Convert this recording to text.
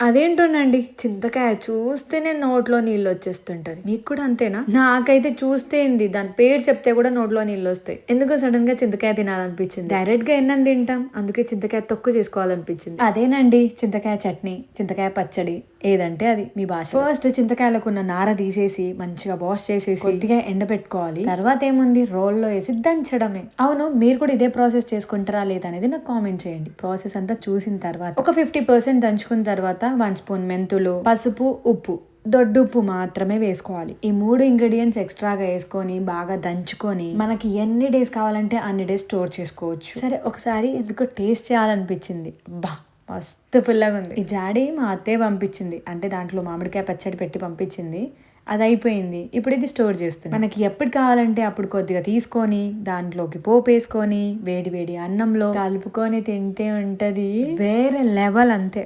అదేంటోనండి? చింతకాయ చూస్తేనే నోట్లో నీళ్ళు వచ్చేస్తుంటది. మీకు కూడా అంతేనా? నాకైతే చూస్తే ఏంది? దాని పేరు చెప్తే కూడా నోట్లో నీళ్ళు వస్తాయి. ఎందుకు సడన్గా చింతకాయ తినాలనిపించింది. డైరెక్ట్గా ఎన్నం తింటాం. అందుకే చింతకాయ తొక్కు చేసుకోవాలనిపించింది. అదేనండి. చింతకాయ చట్నీ చింతకాయ పచ్చడి. ఏదంటే అది మీ భాష ఫస్ట్ చింతకాయలకు ఉన్న నార తీసేసి మంచిగా వాష్ చేసేసి కొద్దిగా ఎండబెట్టుకోవాలి తర్వాత ఏముంది? రోల్లో వేసి దంచడమే. అవును మీరు కూడా ఇదే ప్రాసెస్ చేసుకుంటారా లేదా అనేది నాకు కామెంట్ చేయండి. ప్రాసెస్ అంతా చూసిన తర్వాత. ఒక ఫిఫ్టీ పర్సెంట్ దంచుకున్న తర్వాత వన్ స్పూన్ మెంతులు పసుపు ఉప్పు. దొడ్డుప్పు మాత్రమే వేసుకోవాలి. ఈ మూడు ఇంగ్రీడియంట్స్ ఎక్స్ట్రాగా వేసుకొని బాగా దంచుకొని మనకి ఎన్ని డేస్ కావాలంటే అన్ని డేస్ స్టోర్ చేసుకోవచ్చు. సరే ఒకసారి ఎందుకో టేస్ట్ చేయాలనిపించింది. బా! మస్తు పుల్లగా ఉంది. ఈ జాడి మా అత్తయ్య పంపించింది. అంటే దాంట్లో మామిడికాయ పచ్చడి పెట్టి పంపించింది. అది అయిపోయింది. ఇప్పుడు ఇది స్టోర్ చేస్తుంది మనకి ఎప్పుడు కావాలంటే అప్పుడు కొద్దిగా తీసుకొని దాంట్లోకి పోపు వేసుకొని వేడి వేడి అన్నంలో కలుపుకొని తింటే ఉంటది. వేరే లెవెల్ అంతే.